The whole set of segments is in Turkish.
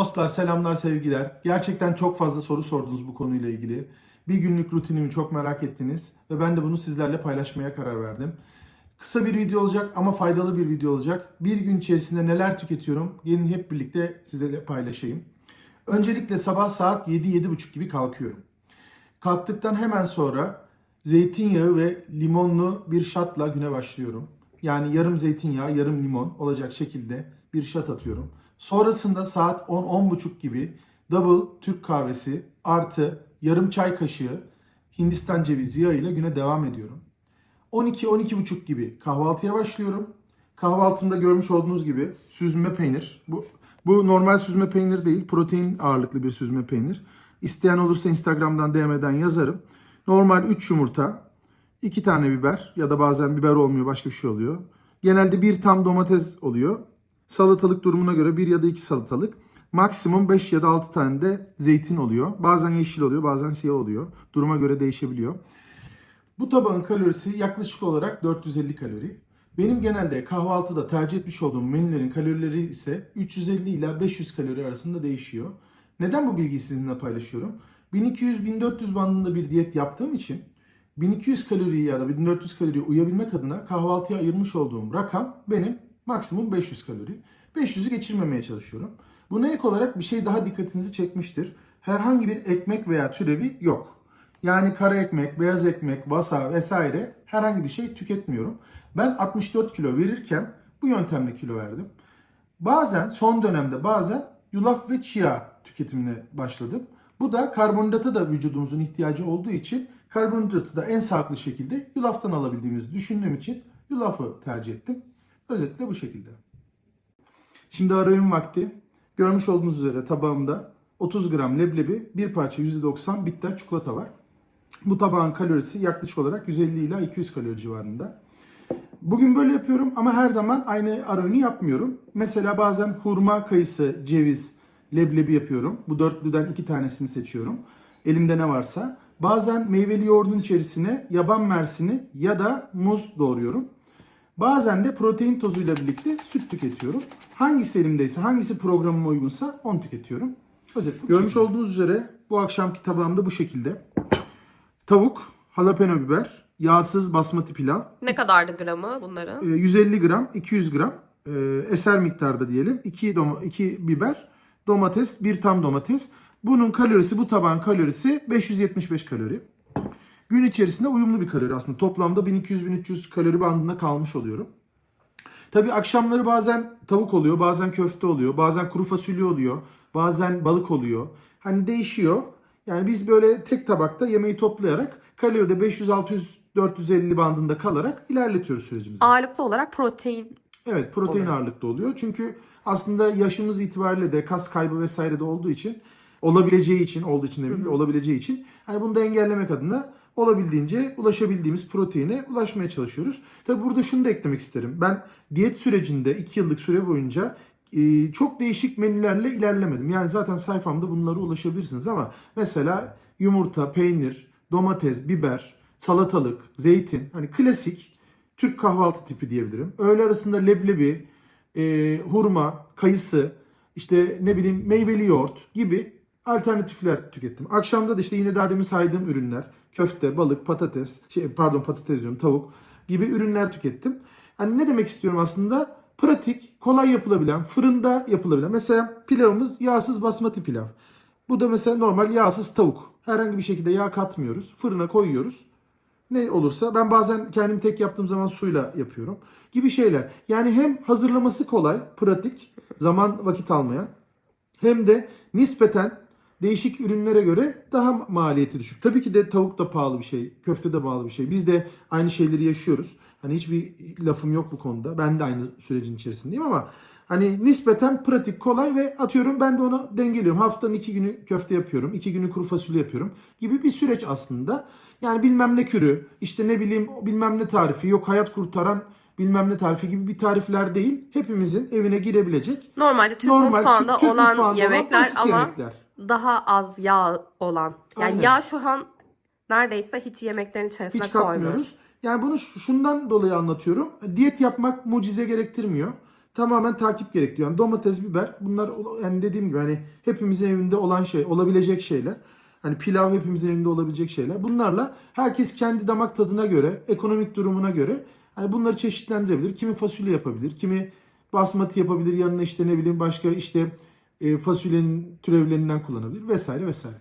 Dostlar selamlar sevgiler. Gerçekten çok fazla soru sordunuz bu konuyla ilgili. Bir günlük rutinimi çok merak ettiniz ve ben de bunu sizlerle paylaşmaya karar verdim. Kısa bir video olacak ama faydalı bir video olacak. Bir gün içerisinde neler tüketiyorum gelin hep birlikte size paylaşayım. Öncelikle sabah saat 7-7.30 gibi kalkıyorum. Kalktıktan hemen sonra zeytinyağı ve limonlu bir şatla güne başlıyorum. Yani yarım zeytinyağı, yarım limon olacak şekilde bir şat atıyorum. Sonrasında saat 10-10.30 gibi double Türk kahvesi artı yarım çay kaşığı Hindistan cevizi yağı ile güne devam ediyorum. 12-12.30 gibi kahvaltıya başlıyorum. Kahvaltımda görmüş olduğunuz gibi süzme peynir. Bu, bu normal süzme peynir değil, protein ağırlıklı bir süzme peynir. İsteyen olursa Instagram'dan DM'den yazarım. Normal 3 yumurta, 2 tane biber ya da bazen biber olmuyor başka bir şey oluyor. Genelde bir tam domates oluyor. Salatalık durumuna göre bir ya da iki salatalık. Maksimum 5 ya da 6 tane de zeytin oluyor. Bazen yeşil oluyor, bazen siyah oluyor. Duruma göre değişebiliyor. Bu tabağın kalorisi yaklaşık olarak 450 kalori. Benim genelde kahvaltıda tercih etmiş olduğum menülerin kalorileri ise 350 ile 500 kalori arasında değişiyor. Neden bu bilgiyi sizinle paylaşıyorum? 1200-1400 bandında bir diyet yaptığım için 1200 kalori ya da 1400 kaloriye uyabilmek adına kahvaltıya ayırmış olduğum rakam benim maksimum 500 kalori. 500'ü geçirmemeye çalışıyorum. Buna ek olarak bir şey daha dikkatinizi çekmiştir. Herhangi bir ekmek veya türevi yok. Yani kara ekmek, beyaz ekmek, vasa vesaire herhangi bir şey tüketmiyorum. Ben 64 kilo verirken bu yöntemle kilo verdim. Bazen son dönemde bazen yulaf ve chia tüketimine başladım. Bu da karbonhidratı da vücudumuzun ihtiyacı olduğu için karbonhidratı da en sağlıklı şekilde yulaftan alabildiğimizi düşündüğüm için yulafı tercih ettim. Özetle bu şekilde. Şimdi ara öğün vakti. Görmüş olduğunuz üzere tabağımda 30 gram leblebi, bir parça %90 bitter çikolata var. Bu tabağın kalorisi yaklaşık olarak 150 ila 200 kalori civarında. Bugün böyle yapıyorum ama her zaman aynı ara öğünü yapmıyorum. Mesela bazen hurma, kayısı, ceviz, leblebi yapıyorum. Bu dörtlüden iki tanesini seçiyorum. Elimde ne varsa. Bazen meyveli yoğurdun içerisine yaban mersini ya da muz doğruyorum. Bazen de protein tozuyla birlikte süt tüketiyorum. Hangisi elimdeyse, hangisi programıma uygunsa onu tüketiyorum. Özetle görmüş olduğunuz üzere bu akşamki tabağımda bu şekilde. Tavuk, jalapeno biber, yağsız basmati pilav, Ne kadardı gramı bunların? e, 150 gram, 200 gram e, eser miktarda diyelim. 2 doma, 2 biber, domates, bir tam domates. Bunun kalorisi, bu tabağın kalorisi 575 kalori. Gün içerisinde uyumlu bir kalori aslında. Toplamda 1200-1300 kalori bandında kalmış oluyorum. Tabii akşamları bazen tavuk oluyor, bazen köfte oluyor, bazen kuru fasulye oluyor, bazen balık oluyor. Hani değişiyor. Yani biz böyle tek tabakta yemeği toplayarak kaloride 500, 600, 450 bandında kalarak ilerletiyoruz sürecimizi. Ağırlıklı olarak protein. Evet protein Oluyor. ağırlıklı oluyor. Çünkü aslında yaşımız itibariyle de kas kaybı vesaire de olduğu için olabileceği için olduğu için de değil, olabileceği için hani bunu da engellemek adına olabildiğince ulaşabildiğimiz proteine ulaşmaya çalışıyoruz. Tabi burada şunu da eklemek isterim. Ben diyet sürecinde 2 yıllık süre boyunca e, çok değişik menülerle ilerlemedim. Yani zaten sayfamda bunlara ulaşabilirsiniz ama mesela yumurta, peynir, domates, biber, salatalık, zeytin hani klasik Türk kahvaltı tipi diyebilirim. Öğle arasında leblebi, e, hurma, kayısı, işte ne bileyim meyveli yoğurt gibi alternatifler tükettim. Akşamda da işte yine daha demin saydığım ürünler, köfte, balık, patates, şey, pardon patates diyorum, tavuk gibi ürünler tükettim. Hani ne demek istiyorum aslında? Pratik, kolay yapılabilen, fırında yapılabilen. Mesela pilavımız yağsız basmati pilav. Bu da mesela normal yağsız tavuk. Herhangi bir şekilde yağ katmıyoruz. Fırına koyuyoruz ne olursa ben bazen kendim tek yaptığım zaman suyla yapıyorum gibi şeyler. Yani hem hazırlaması kolay, pratik, zaman vakit almayan hem de nispeten değişik ürünlere göre daha maliyeti düşük. Tabii ki de tavuk da pahalı bir şey, köfte de pahalı bir şey. Biz de aynı şeyleri yaşıyoruz. Hani hiçbir lafım yok bu konuda. Ben de aynı sürecin içerisindeyim ama hani nispeten pratik, kolay ve atıyorum ben de onu dengeliyorum. Haftanın iki günü köfte yapıyorum, iki günü kuru fasulye yapıyorum gibi bir süreç aslında. Yani bilmem ne kürü, işte ne bileyim bilmem ne tarifi, yok hayat kurtaran bilmem ne tarifi gibi bir tarifler değil. Hepimizin evine girebilecek Normalde Türk normal mutfağında Türk- Türk olan mutfağında yemekler ama yemekler. Daha az yağ olan. Yani Aynen. yağ şu an neredeyse hiç yemeklerin içerisine Hiç koymuyoruz. katmıyoruz. Yani bunu şundan dolayı anlatıyorum. Diyet yapmak mucize gerektirmiyor. tamamen takip gerektiriyor. Yani domates, biber bunlar yani dediğim gibi hani hepimizin evinde olan şey, olabilecek şeyler. Hani pilav hepimizin evinde olabilecek şeyler. Bunlarla herkes kendi damak tadına göre, ekonomik durumuna göre hani bunları çeşitlendirebilir. Kimi fasulye yapabilir, kimi basmati yapabilir. Yanına işte ne bileyim başka işte e, fasulyenin türevlerinden kullanabilir vesaire vesaire.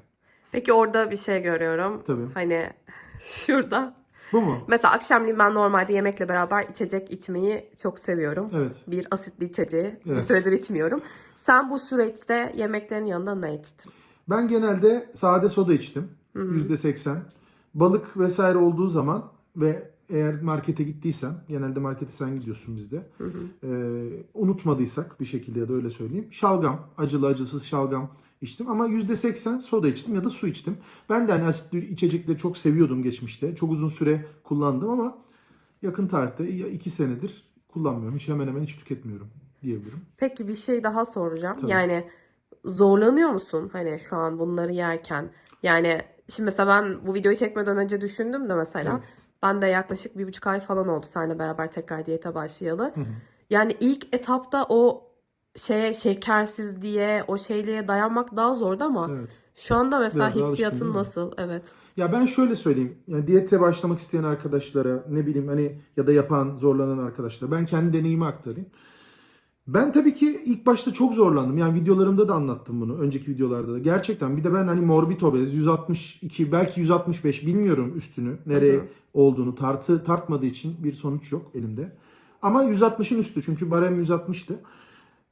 Peki orada bir şey görüyorum. Tabii. Hani şurada. Bu mu? Mesela akşamleyin ben normalde yemekle beraber içecek içmeyi çok seviyorum. Evet. Bir asitli içeceği bir Evet. süredir içmiyorum. Sen bu süreçte yemeklerin yanında ne içtin? Ben genelde sade soda içtim. %80. Balık vesaire olduğu zaman ve eğer markete gittiysem, genelde markete sen gidiyorsun bizde. Ee, unutmadıysak bir şekilde ya da öyle söyleyeyim. Şalgam, acılı acısız şalgam içtim ama %80 soda içtim ya da su içtim. Ben de hani asitli içecekleri çok seviyordum geçmişte. Çok uzun süre kullandım ama yakın tarihte ya iki senedir kullanmıyorum. Hiç hemen hemen hiç tüketmiyorum diyebilirim. Peki bir şey daha soracağım. Tabii. Yani zorlanıyor musun hani şu an bunları yerken? Yani şimdi mesela ben bu videoyu çekmeden önce düşündüm de mesela Evet. Ben de yaklaşık bir buçuk ay falan oldu seninle beraber tekrar diyete başlayalı. Yani ilk etapta o şeye şekersizliğe, o şeyliğe dayanmak daha zordu ama Evet. şu anda mesela Biraz hissiyatın nasıl? Evet. Ya ben şöyle söyleyeyim. Yani diyete başlamak isteyen arkadaşlara ne bileyim hani ya da yapan zorlanan arkadaşlara ben kendi deneyimi aktarayım. Ben tabii ki ilk başta çok zorlandım. Yani videolarımda da anlattım bunu. Önceki videolarda da. Gerçekten bir de ben hani morbid obez 162 belki 165 bilmiyorum üstünü nereye Hı hı. olduğunu tartı tartmadığı için bir sonuç yok elimde. Ama 160'ın üstü çünkü barem 160'tı.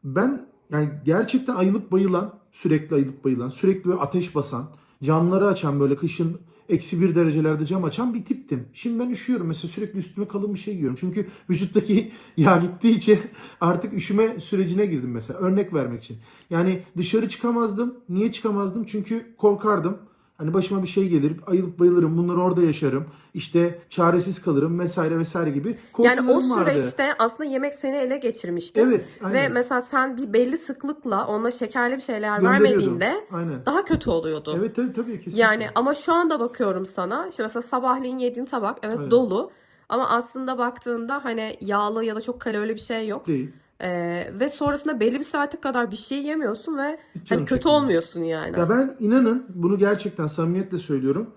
Ben yani gerçekten ayılıp bayılan, sürekli ayılıp bayılan, sürekli böyle ateş basan, camları açan böyle kışın eksi bir derecelerde cam açan bir tiptim. Şimdi ben üşüyorum mesela sürekli üstüme kalın bir şey giyiyorum. Çünkü vücuttaki yağ gittiği için artık üşüme sürecine girdim mesela. Örnek vermek için. Yani dışarı çıkamazdım. Niye çıkamazdım? Çünkü korkardım. Hani başıma bir şey gelir, ayılıp bayılırım, bunları orada yaşarım. İşte çaresiz kalırım vesaire vesaire gibi Yani o korkularım vardı. süreçte aslında yemek seni ele geçirmişti. Evet, Ve aynen. mesela sen bir belli sıklıkla ona şekerli bir şeyler vermediğinde Aynen. daha kötü oluyordu. Evet tabii tabii kesinlikle. Yani ama şu anda bakıyorum sana. İşte mesela sabahleyin yediğin tabak evet Aynen. dolu. Ama aslında baktığında hani yağlı ya da çok kalorili bir şey yok. değil. Ee, ve sonrasında belli bir saate kadar bir şey yemiyorsun ve hani kötü çekmiyor. olmuyorsun yani. Ya ben inanın bunu gerçekten samimiyetle söylüyorum.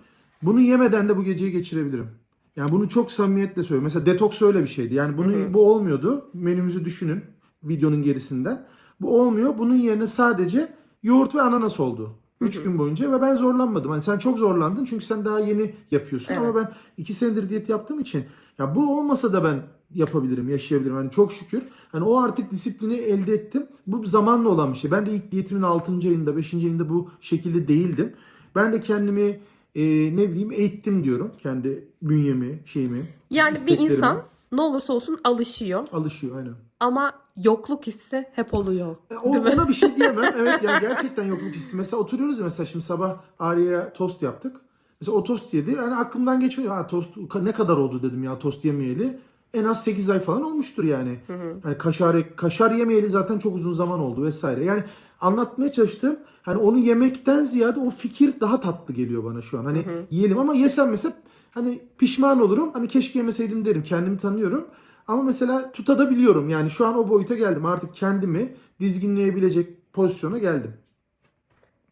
Bunu yemeden de bu geceyi geçirebilirim. Yani bunu çok samimiyetle söylüyorum. Mesela detoks öyle bir şeydi. Yani bunu bu olmuyordu. Menümüzü düşünün videonun gerisinden. Bu olmuyor. Bunun yerine sadece yoğurt ve ananas oldu. 3 gün boyunca ve ben zorlanmadım. Hani sen çok zorlandın çünkü sen daha yeni yapıyorsun ama ben 2 senedir diyet yaptığım için ya bu olmasa da ben yapabilirim, yaşayabilirim. Hani çok şükür. Hani o artık disiplini elde ettim. Bu zamanla olan bir şey. Ben de ilk diyetimin 6. ayında, 5. ayında bu şekilde değildim. Ben de kendimi e, ne bileyim eğittim diyorum. Kendi bünyemi, şeyimi. Yani bir insan ne olursa olsun alışıyor alışıyor aynen. ama yokluk hissi hep oluyor. E, O, ona bir şey diyemem. Evet yani gerçekten yokluk hissi. Mesela oturuyoruz ya mesela şimdi sabah Arya'ya tost yaptık. Mesela o tost yedi. Yani aklımdan geçmiyor. Ha tost ne kadar oldu dedim ya tost yemeyeli. En az 8 ay falan olmuştur yani. Yani kaşar kaşar yemeyeli zaten çok uzun zaman oldu vesaire. Yani anlatmaya çalıştım. Hani onu yemekten ziyade o fikir daha tatlı geliyor bana şu an. Hani yiyelim ama yesem mesela hani pişman olurum. Hani keşke yemeseydim derim. Kendimi tanıyorum. Ama mesela tutabiliyorum. Yani şu an o boyuta geldim. Artık kendimi dizginleyebilecek pozisyona geldim.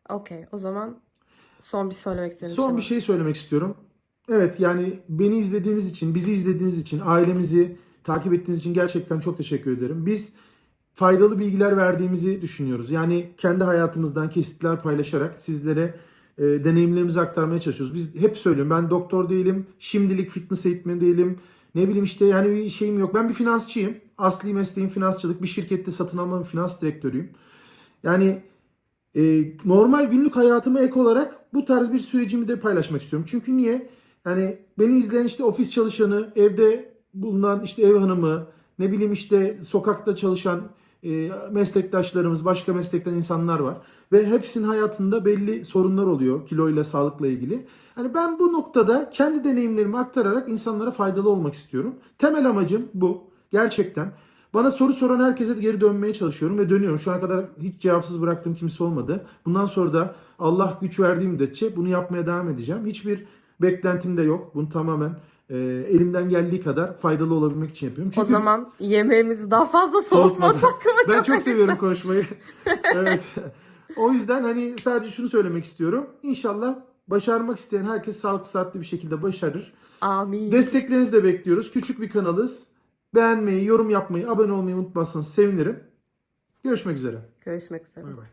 Okey o zaman son bir söylemek istediğim Son şey bir şey söylemek istiyorum. Evet yani beni izlediğiniz için, bizi izlediğiniz için, ailemizi takip ettiğiniz için gerçekten çok teşekkür ederim. Biz faydalı bilgiler verdiğimizi düşünüyoruz. Yani kendi hayatımızdan kesitler paylaşarak sizlere e, deneyimlerimizi aktarmaya çalışıyoruz. Biz hep söylüyorum ben doktor değilim, şimdilik fitness eğitmeni değilim. Ne bileyim işte yani bir şeyim yok. Ben bir finansçıyım. Asli mesleğim finansçılık. Bir şirkette satın alma finans direktörüyüm. Yani e, normal günlük hayatıma ek olarak bu tarz bir sürecimi de paylaşmak istiyorum. Çünkü niye? Yani beni izleyen işte ofis çalışanı, evde bulunan işte ev hanımı, ne bileyim işte sokakta çalışan e, meslektaşlarımız, başka meslekten insanlar var. Ve hepsinin hayatında belli sorunlar oluyor kiloyla, sağlıkla ilgili. Hani ben bu noktada kendi deneyimlerimi aktararak insanlara faydalı olmak istiyorum. Temel amacım bu. Gerçekten. Bana soru soran herkese de geri dönmeye çalışıyorum ve dönüyorum. Şu ana kadar hiç cevapsız bıraktığım kimse olmadı. Bundan sonra da Allah güç verdiği müddetçe bunu yapmaya devam edeceğim. Hiçbir beklentim de yok. Bunu tamamen e, elimden geldiği kadar faydalı olabilmek için yapıyorum. O Çünkü zaman yemeğimizi daha fazla soğutmasak mı? ben çok seviyorum konuşmayı. evet. O yüzden hani sadece şunu söylemek istiyorum. İnşallah başarmak isteyen herkes sağlıklı saatli bir şekilde başarır. Amin. Desteklerinizi de bekliyoruz. Küçük bir kanalız. Beğenmeyi, yorum yapmayı, abone olmayı unutmazsanız sevinirim. Görüşmek üzere. Görüşmek üzere. Bay bay.